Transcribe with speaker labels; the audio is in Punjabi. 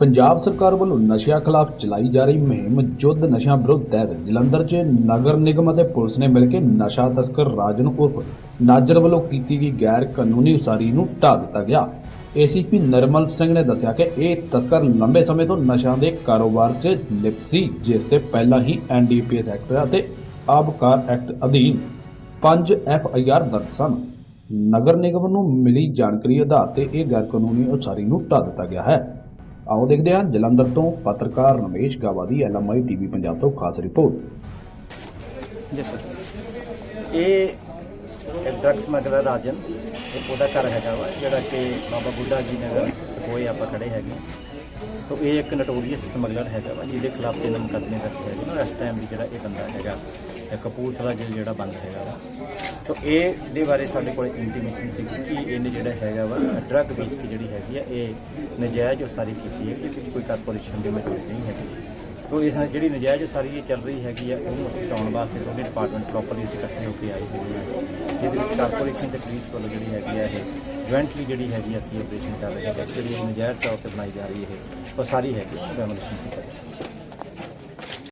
Speaker 1: ਪੰਜਾਬ ਸਰਕਾਰ ਵੱਲੋਂ ਨਸ਼ਿਆਂ ਖਿਲਾਫ ਚਲਾਈ ਜਾ ਰਹੀ ਮੁਹਿੰਮ ਯੁੱਧ ਨਸ਼ਿਆਂ ਵਿਰੁੱਧ ਤਹਿਤ ਜਲੰਧਰ 'ਚ ਨਗਰ ਨਿਗਮ ਅਤੇ ਪੁਲਿਸ ਨੇ ਮਿਲ ਕੇ ਨਸ਼ਾ ਤਸਕਰ ਰਾਜਨ ਉਰਫ ਨਾਜਰ ਵੱਲੋਂ ਕੀਤੀ ਗਈ ਗੈਰ ਕਾਨੂੰਨੀ ਉਸਾਰੀ ਨੂੰ ਢਾਹ ਦਿੱਤਾ ਗਿਆ। ਏਸੀਪੀ ਨਰਮਲ ਸਿੰਘ ਨੇ ਦੱਸਿਆ ਕਿ ਇਹ ਤਸਕਰ ਲੰਬੇ ਸਮੇਂ ਤੋਂ ਨਸ਼ਿਆਂ ਦੇ ਕਾਰੋਬਾਰ 'ਚ ਲਿਪਤ ਸੀ, ਜਿਸ ਤੇ ਪਹਿਲਾਂ ਹੀ ਐਨਡੀਪੀਐਸ ਐਕਟ ਅਤੇ ਆਬਕਾਰ ਐਕਟ ਅਧੀਨ 5 ਐਫ ਆਈ ਆਰ ਦਰਜ ਸਨ। ਨਗਰ ਨਿਗਮ ਨੂੰ ਮਿਲੀ ਜਾਣਕਾਰੀ ਆਧਾਰ ਤੇ ਇਹ ਗੈਰ ਕਾਨੂੰਨੀ ਉਸਾਰੀ ਨੂੰ ਢਾਹ ਦਿੱਤਾ ਗਿਆ ਹੈ। ਆਓ ਦੇਖਦੇ ਹਾਂ ਜਲੰਧਰ ਤੋਂ ਪੱਤਰਕਾਰ ਰਮੇਸ਼ ਗਾਵਾ ਦੀ ਐਲਐਮਆਈ ਟੀਵੀ ਪੰਜਾਬ ਤੋਂ ਖਾਸ ਰਿਪੋਰਟ।
Speaker 2: ਜੀ ਸਰ। ਇਹ ਡਰਗ ਸਮਗਲਰ ਰਾਜਨ ਇਹ ਉਹਦਾ ਘਰ ਹੈਗਾ ਵਾ, ਜਿਹੜਾ ਕਿ ਬਾਬਾ ਬੁੱਢਾ ਜੀ ਨਗਰ ਕੋਈ ਆਪਾਂ ਖੜੇ ਹੈਗੇ ਤੋ ਇਹ ਇੱਕ ਨਟੋਰੀਅਸ ਸਮਗਲਰ ਹੈਗਾ ਵਾ, ਜਿਹਦੇ ਖਿਲਾਫ ਤਿੰਨ ਮੁਕੱਦਮੇ ਦਰਜ ਹੈਗੇ ਨੇ ਇਸ ਟਾਈਮ ਵੀ ਜਿਹੜਾ ਇਹ ਬੰਦਾ ਹੈਗਾ। ਕਪੂਰਥਲਾ ਜੇਲ੍ਹ ਜਿਹੜਾ ਬੰਦ ਹੈਗਾ ਵਾ। ਤੋ ਇਹ ਦੇ ਬਾਰੇ ਸਾਡੇ ਕੋਲ ਇੰਟੀਮੇਸ਼ਨ ਸੀ ਕਿ ਇਹਨੇ ਜਿਹੜਾ ਹੈਗਾ ਵਾ ਡਰੱਗ ਵੇਚ ਕੇ ਜਿਹੜੀ ਹੈਗੀ ਆ, ਇਹ ਨਜਾਇਜ਼ ਉਸਾਰੀ ਕੀਤੀ ਹੈ ਇਹਦੇ ਵਿੱਚ ਕੋਈ ਕਾਰਪੋਰੇਸ਼ਨ ਦੀ ਮੌਜੂਦ ਨਹੀਂ ਹੈਗੀ। ਤੋ ਇਸ ਨਾਲ ਜਿਹੜੀ ਨਜਾਇਜ਼ ਸਾਰੀ ਇਹ ਚੱਲ ਰਹੀ ਹੈਗੀ ਆ, ਉਹਨੂੰ ਅਸੀਂ ਹਟਾਉਣ ਵਾਸਤੇ ਤੁਹਾਡੇ ਡਿਪਾਰਟਮੈਂਟ ਪ੍ਰੋਪਰਲੀ ਅਸੀਂ ਇਕੱਠੇ ਹੋ ਕੇ ਆਏ ਹੈਗੇ ਆ ਜਿਹਦੇ ਵਿੱਚ ਕਾਰਪੋਰੇਸ਼ਨ ਤੇ ਪੁਲਿਸ ਵੱਲੋਂ ਜਿਹੜੀ ਹੈਗੀ ਆ, ਇਹ ਜੁਆਇੰਟਲੀ ਜਿਹੜੀ ਹੈਗੀ ਆ ਅਸੀਂ ਆਪਰੇਸ਼ਨ ਕਰ ਰਹੇ ਹਾਂ ਜਿਹੜੀ ਨਜਾਇਜ਼ ਤੌਰ ਤੇ ਬਣਾਈ ਜਾ ਰਹੀ ਹੈ ਉਹ ਸਾਰੀ ਹੈਗੀ ਆ ਡੈਮੋਲੀਸ਼ਨ ਕੀਤੀ